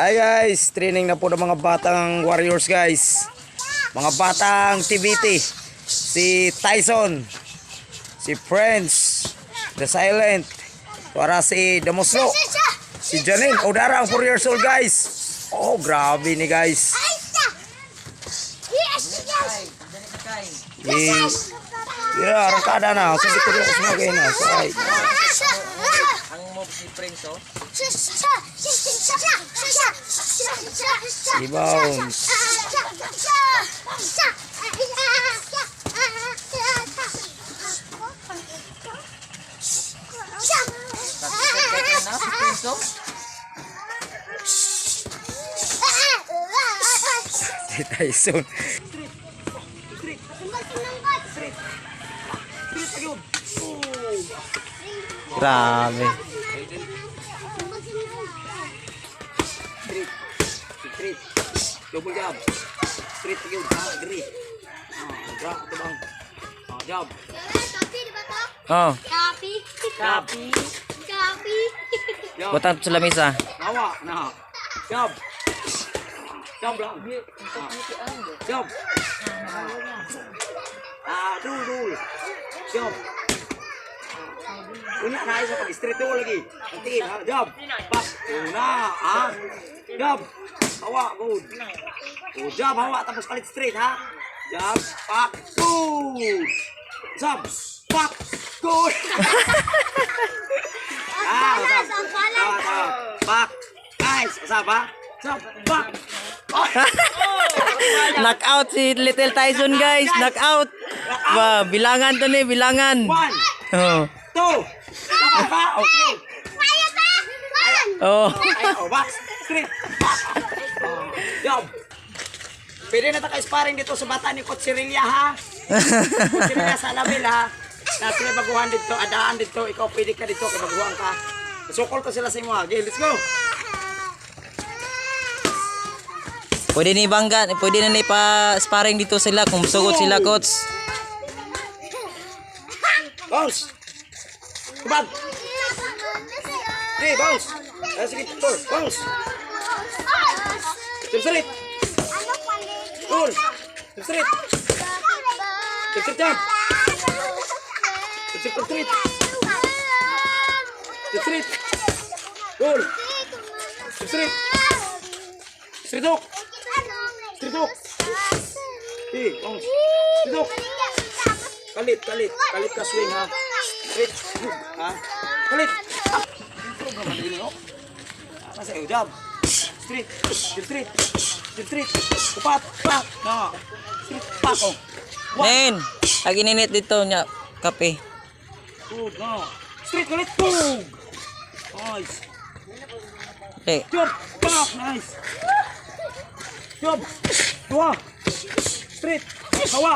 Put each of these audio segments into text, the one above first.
Ay guys, training na po ng mga batang warriors guys. Mga batang TVT. Si Tyson. Si Prince. The Silent. Para si Damoslo. Si Janine. Odara ang 4 years old guys. Oh, grabe ni guys. Di, yeah, arangkada na. Ko rin ako sumagay na. Say. Ang move si Prince, oh. Rebounds. Kaya na si Prince, oh. Si Tyson. Grabe. Double job. Street yun. Ah, diri. Ah, drop ito bang. Ah, job. Oh, Copy. Copy. Copy. job. Butang sa lamisa. Nawa na. Job. Job lang. Job. Ah, dul dul. Job. Una na isa pag street dul lagi. Nanti ha, job. Pas. Una, ah. Job. Hawa, good. Oh, job, hawa tapos kalit straight ha. Job, pak, good. Job, pak, good. ah, job. Tawa, tawa. Pak. Nice. Usap ha. Job, pak. Knockout si Little Tyson guys. Knockout. Ba, bilangan to ni, bilangan. One, Oh. two. Okay. Oh. Ay, oh, box. Straight. Job. Pwede na tayo sparring dito sa bata ni Coach Cirelia ha. Coach sa labil ha. Na sila baguhan dito, adaan dito, ikaw pwede ka dito, kay baguhan ka. Sukol to sila sa imo ha. Okay, let's go. Pwede ni bangga, pwede na ni pa sparring dito sila kung sugot sila coach. Bounce. Kubag. Hey, bounce. Ah, sige, tur. Bounce. Jump straight. Tur. Jump straight. Jump straight jump. Jump straight, jump straight. Jump straight. Tur. Jump straight. Straight hook. Straight hook. Hey, bounce. Straight hook. Kalit, kalit. Kalit ka swing ha. Straight. Ha? Kalit. Up. Masa yung straight. Jump straight. Upat. Pak. Na. Straight. Pak. Oh. One. Nen, lagi ninit dito nya kape. Two. Na. Straight kalit. Two. Nice. Okay. Jump. Pak. Nice. Jump. Dua. Straight. Hawa.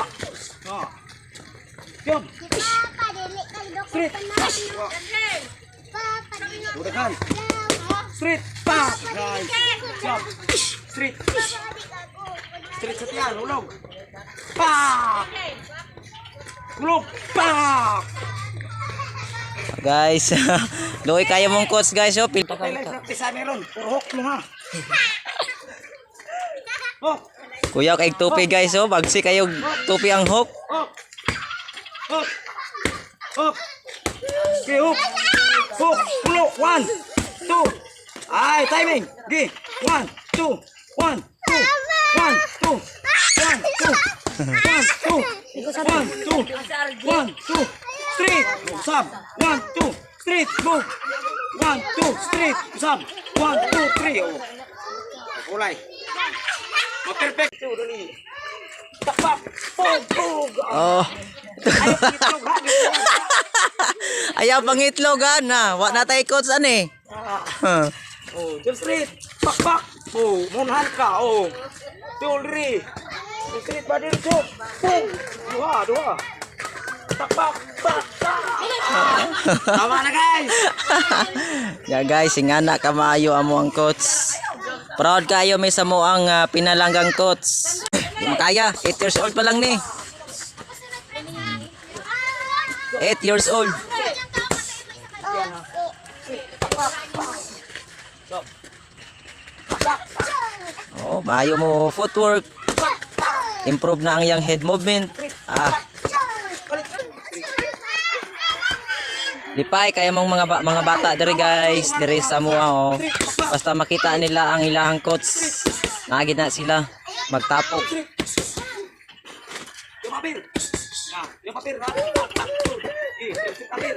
Na. Jump. Dua. Udahan. Straight. Pak. Nice. Jump. Straight. Straight sa tiyan. Ulog. Pak. Ulog. Pak. Guys, luoy kayo mong coach guys oh. Pil Patay lang practice sa meron. Puro hook mo ha. Hook. Kuya kay tupi guys oh. Bagsi kayo tupi ang hook. Hook. Hook. Hook. Okay, hook. Hook. Pulo. One. Two. Ay, timing. Okay. One. Two. One. Two. One. Two. One. Two. One. Two. One. Two. One. Two. Straight. Sub. One. Two. Straight. Move. One. Two. Straight. Sub. One. Two. Three. Oh. Kulay. Ma-perfect. Two. Dali. Tapak. Pog. Pog. Oh. Ayaw, itlog, ha? Ayaw pang itlog ha na. Wa na tayo coach. Ah. Huh. Oh, jump straight. Pak pak. Oh, munhan ka. Oh. Jump straight ba din jump. Boom. Dua, dua. Tak pak pak. pak. Tama na guys. Ya guys, ingana ka maayo amo ang coach. Proud kayo may sa mo ang ah, pinalanggang coach. Makaya, 8 years old pa lang ni. 8 years old. Oh, maayo mo footwork. Improve na ang iyang head movement. Ah. Lipay kaya mong mga ba- mga bata diri guys, diri sa mua oh. Basta makita nila ang ilahang coach. Nagid na sila magtapok. Yung papel. Ah, yung papel. yung papel.